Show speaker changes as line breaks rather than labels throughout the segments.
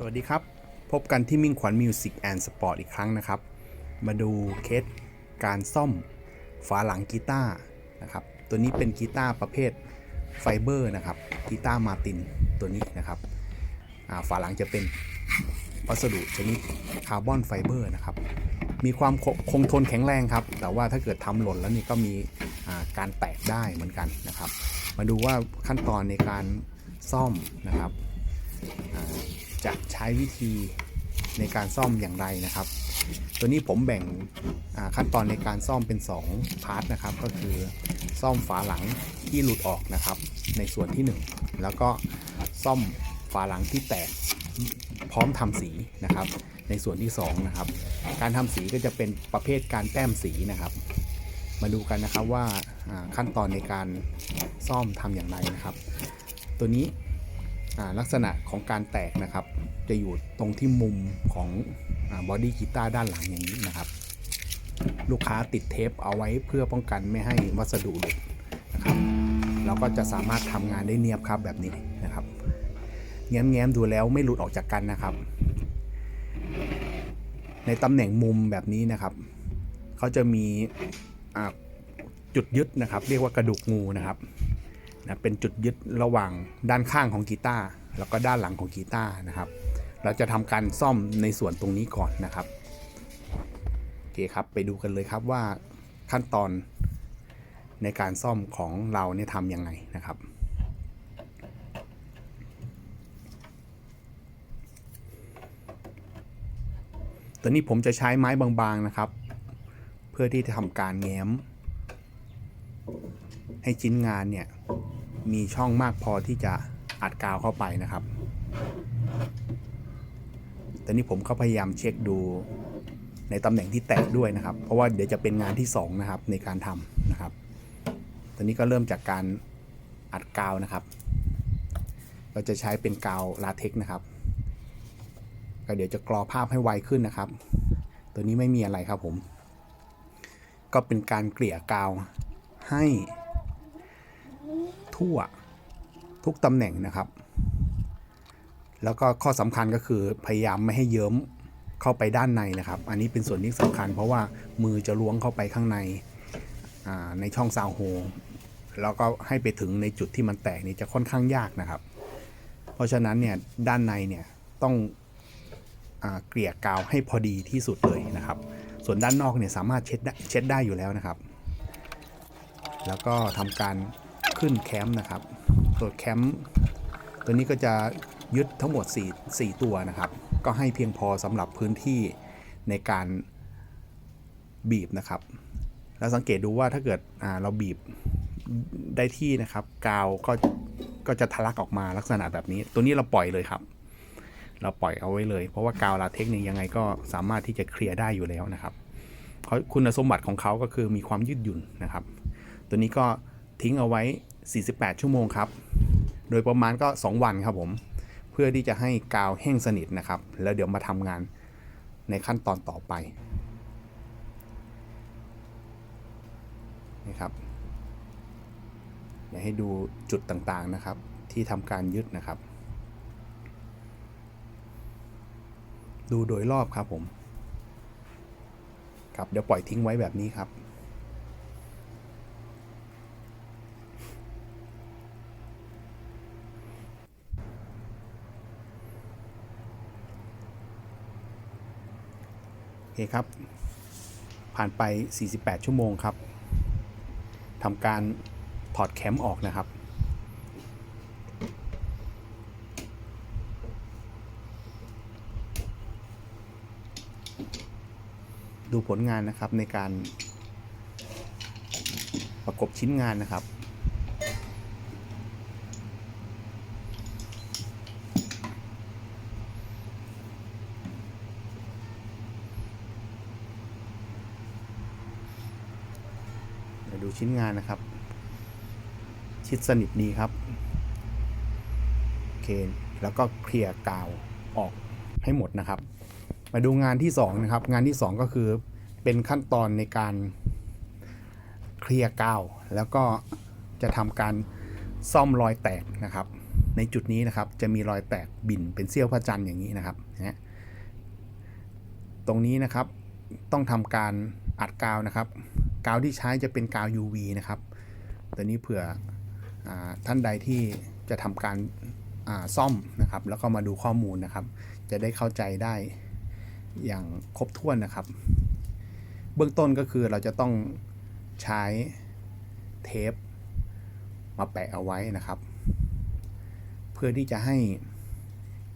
สวัสดีครับ พบกันที่มิ่งขวัญมิวสิกแอนด์สปอร์ตอีกครั้งนะครับ มาดูเคสการซ่อมฝาหลังกีตาร์นะครับ ตัวนี้เป็นกีตาร์ประเภทไฟเบอร์นะครับกีตาร์มาตินตัวนี้นะครับฝาหลังจะเป็นวัสดุชนิดคาร์บอนไฟเบอร์นะครับ มีความคงทนแข็งแรงครับ แต่ว่าถ้าเกิดทำหล่นแล้วนี่ก็มีการแตกได้เหมือนกันนะครับ มาดูว่าขั้นตอนในการซ่อมนะครับ จะใช้วิธีในการซ่อมอย่างไรนะครับ ตัวนี้ผมแบ่งขั้นตอนในการซ่อมเป็น 2 พาร์ทนะครับ ก็คือซ่อมฝาหลังที่หลุดออกนะครับ ในส่วนที่ 1 แล้วก็ซ่อมฝาหลังที่แตกพร้อมทำสีนะครับ ในส่วนที่ 2 นะครับ การทำสีก็จะเป็นประเภทการแต้มสีนะครับ มาดูกันนะครับว่าขั้นตอนในการซ่อมทำอย่างไรนะครับ ตัวนี้ ลักษณะของการแตกนะครับ จะอยู่ตรงที่มุมของบอดี้กีตาร์ด้านหลังอย่างนี้นะครับ ลูกค้าติดเทปเอาไว้เพื่อป้องกันไม่ให้วัสดุหลุดนะครับเราก็จะสามารถทำงานได้เนียบครับแบบนี้นะครับ แง้มๆดูแล้วไม่หลุดออกจากกันนะครับ ในตำแหน่งมุมแบบนี้นะครับเขาจะมีจุดยึดนะครับ เรียกว่ากระดูกงูนะครับ นะเป็นจุดยึดระหว่างด้านข้างของกีตาร์แล้วก็ด้านหลังของกีตาร์นะครับ เราจะทำการซ่อมในส่วนตรงนี้ก่อนนะครับโอเคครับไปดูกันเลยครับว่าขั้นตอนในการซ่อมของเราเนี่ยทำยังไงนะครับตัวนี้ผมจะใช้ไม้บางๆนะครับ เพื่อที่จะทำการแง้ม ให้ชิ้นงานเนี่ย มีช่องมากพอที่จะอัดกาวเข้าไปนะครับตอนนี้ผมก็พยายามเช็คดูในตำแหน่งที่แตกด้วยนะครับ เพราะว่าเดี๋ยวจะเป็นงานที่2นะครับในการทำนะครับ ตอนนี้ก็เริ่มจากการอัดกาวนะครับ เราจะใช้เป็นกาวลาเท็กนะครับ ก็เดี๋ยวจะกรอภาพให้ไวขึ้นนะครับ ตัวนี้ไม่มีอะไรครับผม ก็เป็นการเกลี่ยกาวให้ ทั่วทุกตำแหน่งนะครับ แล้วก็ข้อสำคัญก็คือพยายามไม่ให้เยิ้มเข้าไปด้านในนะครับ อันนี้เป็นส่วนที่สำคัญ เพราะว่ามือจะล้วงเข้าไปข้างในในช่องซาวโฮแล้วก็ให้ไปถึงในจุดที่มันแตกนี่จะค่อนข้างยากนะครับ เพราะฉะนั้นเนี่ยด้านในเนี่ยต้องอเกลี่ยกาวให้พอดีที่สุดเลยนะครับ ส่วนด้านนอกเนี่ยสามารถเช็ดได้เช็ดได้อยู่แล้วนะครับ แล้วก็ทำการ ขึ้นแคมป์นะครับตัวแคมป์ตัวนี้ก็จะยึดทั้งหมด 4 4 ตัวนะครับ ก็ให้เพียงพอสำหรับพื้นที่ในการบีบนะครับ แล้วสังเกตดูว่าถ้าเกิดเราบีบได้ที่นะครับ กาวก็ก็จะทะลักออกมาลักษณะแบบนี้ ตัวนี้เราปล่อยเลยครับ เราปล่อยเอาไว้เลย เพราะว่ากาวลาเทคนิคยังไงก็สามารถที่จะเคลียร์ได้อยู่แล้วนะครับเขาคุณสมบัติของเขาก็คือมีความยืดหยุ่นนะครับ ตัวนี้ก็ ทิ้งเอาไว้ 48 ชั่วโมงครับ โดยประมาณก็ 2 วันครับผม เพื่อที่จะให้กาวแห้งสนิทนะครับ แล้วเดี๋ยวมาทำงานในขั้นตอนต่อไปนี่ครับอยากให้ดูจุดต่างๆนะครับ ที่ทำการยึดนะครับ ดูโดยรอบครับผม ครับเดี๋ยวปล่อยทิ้งไว้แบบนี้ครับ เคครับ ผ่านไป 48 ชั่วโมงครับทำการถอดแคมป์ออกนะครับ ดูผลงานนะครับในการประกบชิ้นงานนะครับ ดูชิ้นงานนะครับ ชิดสนิทดีครับโอเคแล้วก็เคลียร์กาวออกให้หมดนะครับ มาดูงานที่2นะครับ งานที่ 2 ก็คือเป็นขั้นตอนในการเคลียร์กาว แล้วก็จะทำการซ่อมรอยแตกนะครับ ในจุดนี้นะครับจะมีรอยแตกบิ่นเป็นเสี้ยวพระจันทร์อย่างนี้นะครับนะตรงนี้นะครับต้องทำการอัดกาวนะครับ กาวที่ใช้จะเป็นกาว UV นะครับตัวนี้เผื่ออท่านใดที่จะทำการาซ่อมนะครับ แล้วก็มาดูข้อมูลนะครับ จะได้เข้าใจได้อย่างครบถ้วนนะครับ เบื้องต้นก็คือเราจะต้องใช้เทปมาแปะเอาไว้นะครับ เพื่อที่จะให้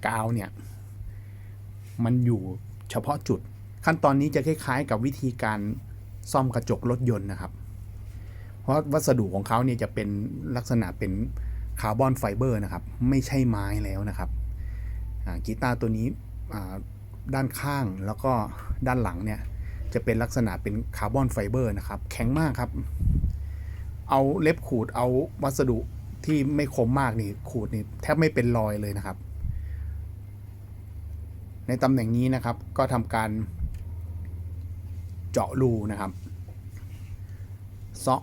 กาวเนี่ย มันอยู่เฉพาะจุด ขั้นตอนนี้จะคล้ายๆกับวิธีการ ซ่อมกระจกรถยนต์นะครับ เพราะวัสดุของเขาเนี่ยจะเป็นลักษณะเป็นคาร์บอนไฟเบอร์นะครับ ไม่ใช่ไม้แล้วนะครับกีตาร์ตัวนี้ด้านข้างแล้วก็ด้านหลังเนี่ยจะเป็นลักษณะเป็นคาร์บอนไฟเบอร์นะครับ แข็งมากครับ เอาเล็บขูดเอาวัสดุที่ไม่คมมากนี่ขูดนี่แทบไม่เป็นรอยเลยนะครับ ในตำแหน่งนี้นะครับก็ทำการ เจาะรูนะครับเซาะ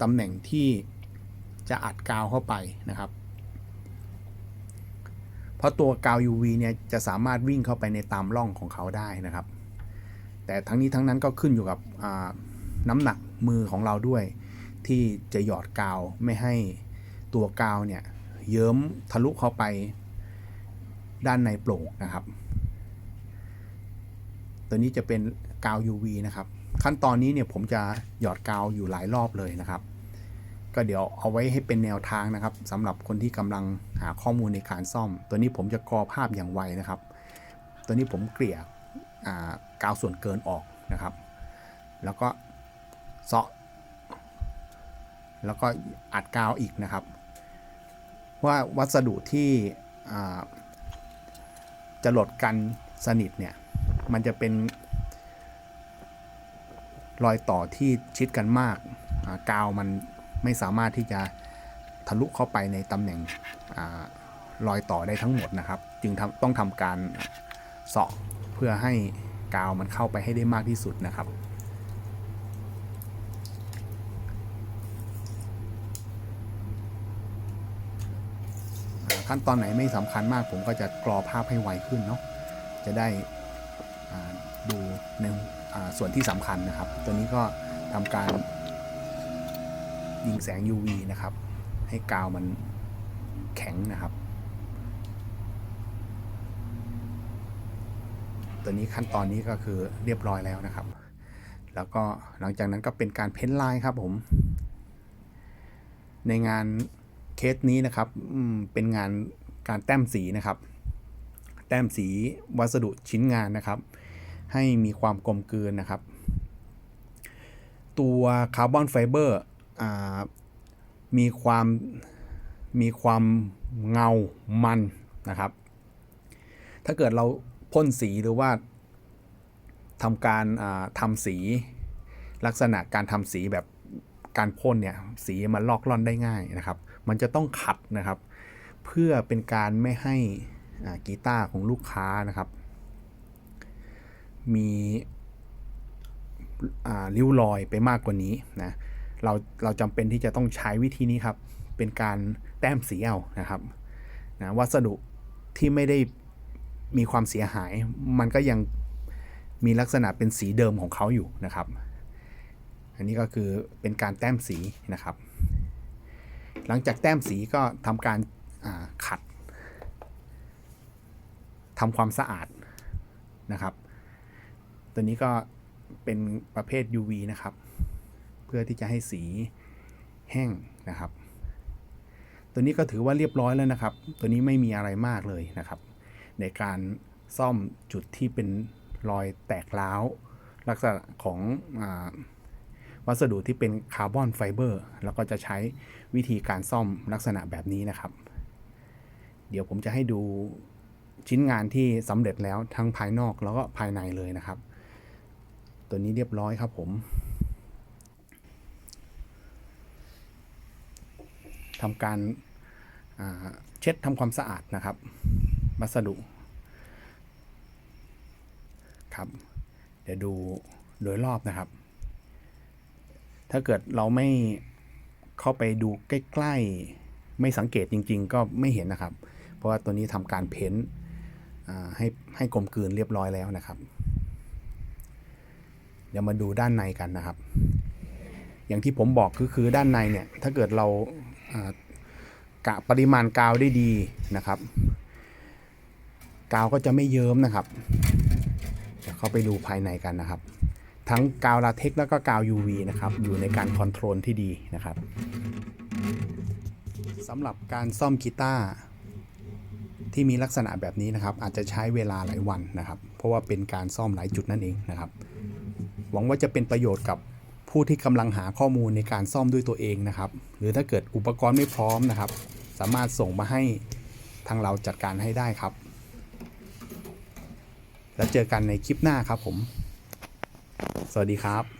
ตำแหน่งที่จะอัดกาวเข้าไปนะครับ เพราะตัวกาว UV เนี่ยจะสามารถวิ่งเข้าไปในตามร่องของเขาได้นะครับ แต่ทั้งนี้ทั้งนั้นก็ขึ้นอยู่กับน้ำหนักมือของเราด้วย ที่จะหยอดกาวไม่ให้ตัวกาวเนี่ยเยิ้มทะลุเข้าไปด้านในโปร่งนะครับ ตัวนี้จะเป็น กาว UV นะครับ ขั้นตอนนี้เนี่ยผมจะหยอดกาวอยู่หลายรอบเลยนะครับ ก็เดี๋ยวเอาไว้ให้เป็นแนวทางนะครับสำหรับคนที่กำลังหาข้อมูลในการซ่อม ตัวนี้ผมจะกรอภาพอย่างไวนะครับ ตัวนี้ผมเกลี่ยกาวส่วนเกินออกนะครับ แล้วก็เซาะแล้วก็อัดกาวอีกนะครับ ว่าวัสดุที่จะหลดกันสนิทเนี่ย มันจะเป็น รอยต่อที่ชิดกันมากกาวมันไม่สามารถที่จะทะลุเข้าไปในตำแหน่งอรอยต่อได้ทั้งหมดนะครับ จึงต้องทำการเสาะเพื่อให้กาวมันเข้าไปให้ได้มากที่สุดนะครับขั้นตอนไหนไม่สำคัญมากผมก็จะกรอภาพให้ไวขึ้นเนาะจะได้ดูใน ส่วนที่สำคัญนะครับ ตัวนี้ก็ทำการยิงแสง UV นะครับ ให้กาวมันแข็งนะครับ ตัวนี้ขั้นตอนนี้ก็คือเรียบร้อยแล้วนะครับ แล้วก็หลังจากนั้นก็เป็นการเพ้นลายครับผม ในงานเคสนี้นะครับเป็นงานการแต้มสีนะครับ แต้มสีวัสดุชิ้นงานนะครับ ให้มีความกลมกลืนนะครับ ตัวคาร์บอนไฟเบอร์มีความมีความเงามันนะครับ ถ้าเกิดเราพ่นสีหรือว่าทำการทำสีลักษณะการทำสีแบบการพ่นเนี่ยสีมันลอกล่อนได้ง่ายนะครับ มันจะต้องขัดนะครับ เพื่อเป็นการไม่ให้กีตาร์ของลูกค้านะครับ มีริ้วรอยไปมากกว่านี้นะเราเราจำเป็นที่จะต้องใช้วิธีนี้ครับ เป็นการแต้มสีเอานะครับนะวัสดุที่ไม่ได้มีความเสียหาย มันก็ยังมีลักษณะเป็นสีเดิมของเขาอยู่นะครับ อันนี้ก็คือเป็นการแต้มสีนะครับ หลังจากแต้มสีก็ทำการขัดทำความสะอาดนะครับ ตัวนี้ก็เป็นประเภท UV นะครับ เพื่อที่จะให้สีแห้งนะครับ ตัวนี้ก็ถือว่าเรียบร้อยแล้วนะครับ ตัวนี้ไม่มีอะไรมากเลยนะครับ ในการซ่อมจุดที่เป็นรอยแตกร้าว ลักษณะของอวัสดุที่เป็นคาร์บอนไฟเบอร์แล้วก็จะใช้วิธีการซ่อมลักษณะแบบนี้นะครับ เดี๋ยวผมจะให้ดูชิ้นงานที่สำเร็จแล้วทั้งภายนอกแล้วก็ภายในเลยนะครับ ตัวนี้เรียบร้อยครับผมทำการเช็ดทำความสะอาดนะครับวัสดุครับเดี๋ยวดูโดยรอบนะครับ ถ้าเกิดเราไม่เข้าไปดูใกล้ๆ ไม่สังเกตจริง ๆ ก็ไม่เห็นนะครับ เพราะว่าตัวนี้ทำการเพ้นท์ให้ให้กลมกลืนเรียบร้อยแล้วนะครับ เดี๋ยวมาดูด้านในกันนะครับ อย่างที่ผมบอกคือคือด้านในเนี่ย ถ้าเกิดเรากะปริมาณกาวได้ดีนะครับ กาวก็จะไม่เยิ้มนะครับเดี๋ยวเข้าไปดูภายในกันนะครับ ทั้งกาวลาเท็กแล้วก็กาว UV นะครับ อยู่ในการคอนโทรลที่ดีนะครับสำหรับการซ่อมกีตาร์ที่มีลักษณะแบบนี้นะครับ อาจจะใช้เวลาหลายวันนะครับ เพราะว่าเป็นการซ่อมหลายจุดนั่นเองนะครับ หวังว่าจะเป็นประโยชน์กับผู้ที่กำลังหาข้อมูลในการซ่อมด้วยตัวเองนะครับ หรือถ้าเกิดอุปกรณ์ไม่พร้อมนะครับ สามารถส่งมาให้ทางเราจัดการให้ได้ครับ แล้วเจอกันในคลิปหน้าครับผม สวัสดีครับ